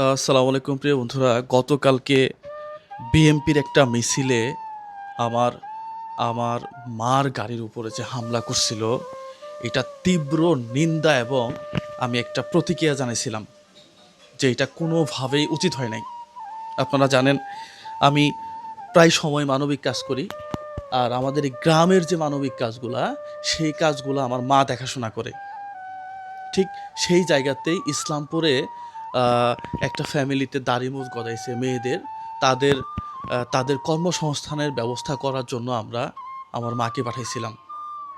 আসসালামু আলাইকুম প্রিয় বন্ধুরা, গতকালকে বিএমপির একটা মিছিলে আমার আমার মার গাড়ির উপরে যে হামলা করছিল, এটা তীব্র নিন্দা এবং আমি একটা প্রতিক্রিয়া জানিয়েছিলাম যে এটা কোনোভাবেই উচিত হয় নাই। আপনারা জানেন, আমি প্রায় সময় মানবিক কাজ করি আর আমাদের এই গ্রামের যে মানবিক কাজগুলা, সেই কাজগুলো আমার মা দেখাশোনা করে। ঠিক সেই জায়গাতেই ইসলামপুরে একটা ফ্যামিলিতে দাড়িমুজ গদাইছে মেয়েদের, তাদের তাদের কর্মসংস্থানের ব্যবস্থা করার জন্য আমরা আমার মাকে পাঠাইছিলাম।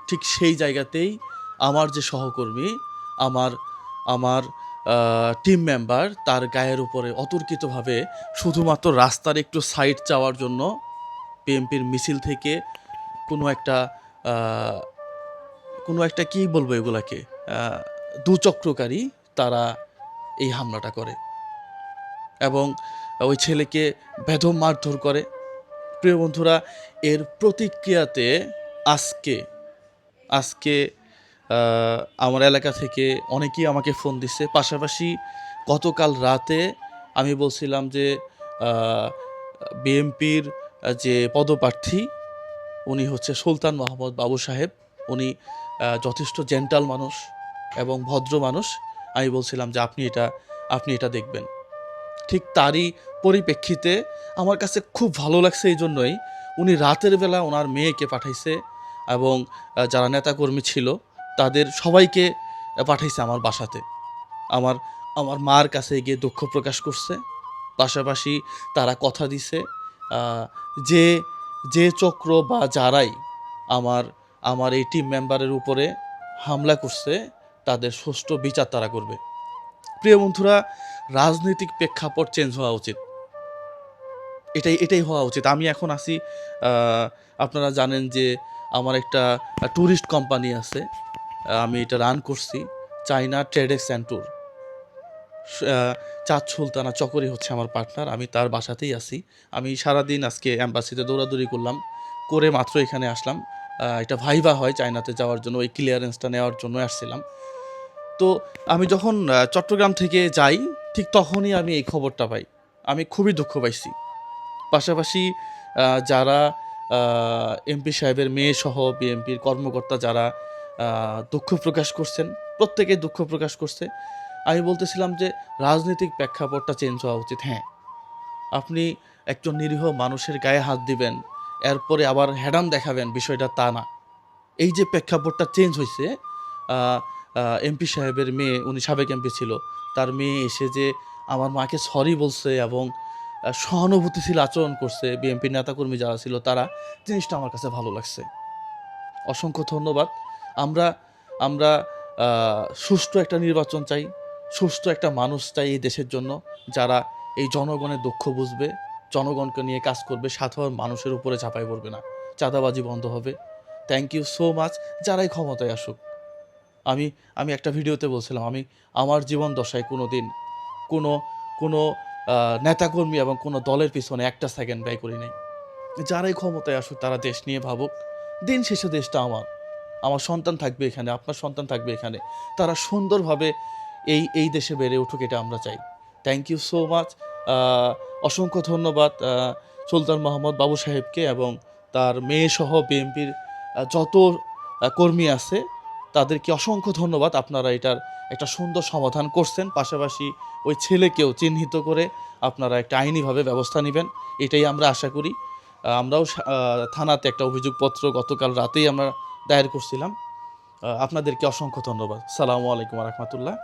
ঠিক সেই জায়গাতেই আমার যে সহকর্মী, আমার আমার টিম মেম্বার তার গায়ের উপরে অতর্কিতভাবে শুধুমাত্র রাস্তার একটু সাইড চাওয়ার জন্য বিএনপির মিছিল থেকে কোনো একটা কোনো একটা কি বলব এগুলাকে দুচক্রকারী তারা এই হামলাটা করে। এবং ওই ছেলেকে বেদম মারধর করে। প্রিয় বন্ধুরা, এর প্রতিক্রিয়াতে আজকে আজকে আমার এলাকা থেকে অনেকেই আমাকে ফোন দিচ্ছে পাশাপাশি গতকাল রাতে আমি বলছিলাম যে বিএমপির যে পদপ্রার্থী, উনি হচ্ছে সুলতান মোহাম্মদ বাবু সাহেব। উনি যথেষ্ট জেন্টাল মানুষ এবং ভদ্র মানুষ। আমি বলছিলাম যে আপনি এটা আপনি এটা দেখবেন। ঠিক তারই পরিপ্রেক্ষিতে আমার কাছে খুব ভালো লাগছে এই জন্যই উনি রাতের বেলা ওনার মেয়েকে পাঠাইছে এবং যারা নেতাকর্মী ছিল তাদের সবাইকে পাঠাইছে আমার বাসাতে। আমার আমার মার কাছে গিয়ে দুঃখ প্রকাশ করছে। পাশাপাশি তারা কথা দিছে যে যে চক্র বা যারাই আমার আমার এই টিম মেম্বারের উপরে হামলা করছে তাদের সুষ্ঠু বিচার তারা করবে। প্রিয় বন্ধুরা, রাজনৈতিক প্রেক্ষাপট চেঞ্জ হওয়া উচিত। এটাই এটাই হওয়া উচিত। আমি এখন আসি আপনারা জানেন যে আমার একটা ট্যুরিস্ট কোম্পানি আছে। আমি এটা রান করছি চাইনা ট্রেডেক্স অ্যান্ড ট্যুর চাঁদ সুলতানা চকরি হচ্ছে আমার পার্টনার আমি তার বাসাতেই আছি। আমি সারাদিন আজকে অ্যাম্বাসিতে দৌড়াদৌড়ি করলাম, করে মাত্র এখানে আসলাম। এটা ভাইভা হয় চায়নাতে যাওয়ার জন্য, ওই ক্লিয়ারেন্সটা নেওয়ার জন্য আসছিলাম। তো আমি যখন চট্টগ্রাম থেকে যাই, ঠিক তখনই আমি এই খবরটা পাই। আমি খুবই দুঃখ পাইছি। পাশাপাশি যারা এমপি সাহেবের মেয়ে সহ বিএনপির কর্মকর্তা যারা দুঃখ প্রকাশ করছেন প্রত্যেকে দুঃখ প্রকাশ করছে। আমি বলতেছিলাম যে, রাজনৈতিক প্রেক্ষাপটটা চেঞ্জ হওয়া উচিত। হ্যাঁ আপনি একজন নিরীহ মানুষের গায়ে হাত দিবেন, এরপরে আবার হ্যাডাম দেখাবেন, বিষয়টা তা না। এই যে প্রেক্ষাপটটা চেঞ্জ হয়েছে এমপি সাহেবের মেয়ে, উনি সাবেক এমপি ছিল। তার মেয়ে এসে যে আমার মাকে সরি বলছে এবং সহানুভূতিশীল আচরণ করছে বিএনপি নেতাকর্মী যারা ছিল তারা, জিনিসটা আমার কাছে ভালো লাগছে। অসংখ্য ধন্যবাদ। আমরা আমরা সুষ্ঠু একটা নির্বাচন চাই, সুষ্ঠু একটা মানুষ চাই এই দেশের জন্য, যারা এই জনগণের দুঃখ বুঝবে, জনগণকে নিয়ে কাজ করবে, সাধারণ মানুষের উপরে ঝাঁপাই পড়বে না। চাঁদাবাজি বন্ধ হবে। থ্যাংক ইউ সো মাচ যারাই ক্ষমতায় আসুক। আমি আমি একটা ভিডিওতে বলছিলাম, আমি আমার জীবন দশায় কোনো দিন কোনো কোনো নেতাকর্মী এবং কোনো দলের পিছনে একটা সেকেন্ড ব্যয় করি নাই। যারাই ক্ষমতায় আসুক, তারা দেশ নিয়ে ভাবুক। দিন শেষে দেশটা আমার। আমার সন্তান থাকবে এখানে, আপনার সন্তান থাকবে এখানে। তারা সুন্দরভাবে এই এই দেশে বেড়ে উঠুক, এটা আমরা চাই। থ্যাংক ইউ সো মাচ অসংখ্য ধন্যবাদ সুলতান মোহাম্মদ বাবু সাহেবকে এবং তার মেয়ে সহ বিএনপির যত কর্মী আছে তাদেরকে অসংখ্য ধন্যবাদ আপনারা এটার একটা সুন্দর সমাধান করছেন। পাশাপাশি ওই ছেলেকেও চিহ্নিত করে আপনারা একটা আইনিভাবে ব্যবস্থা নেবেন, এটাই আমরা আশা করি। আমরাও থানাতে একটা অভিযোগপত্র গতকাল রাতেই আমরা দায়ের করছিলাম। আপনাদেরকে অসংখ্য ধন্যবাদ। সালামু আলাইকুম রহমতুল্লাহ।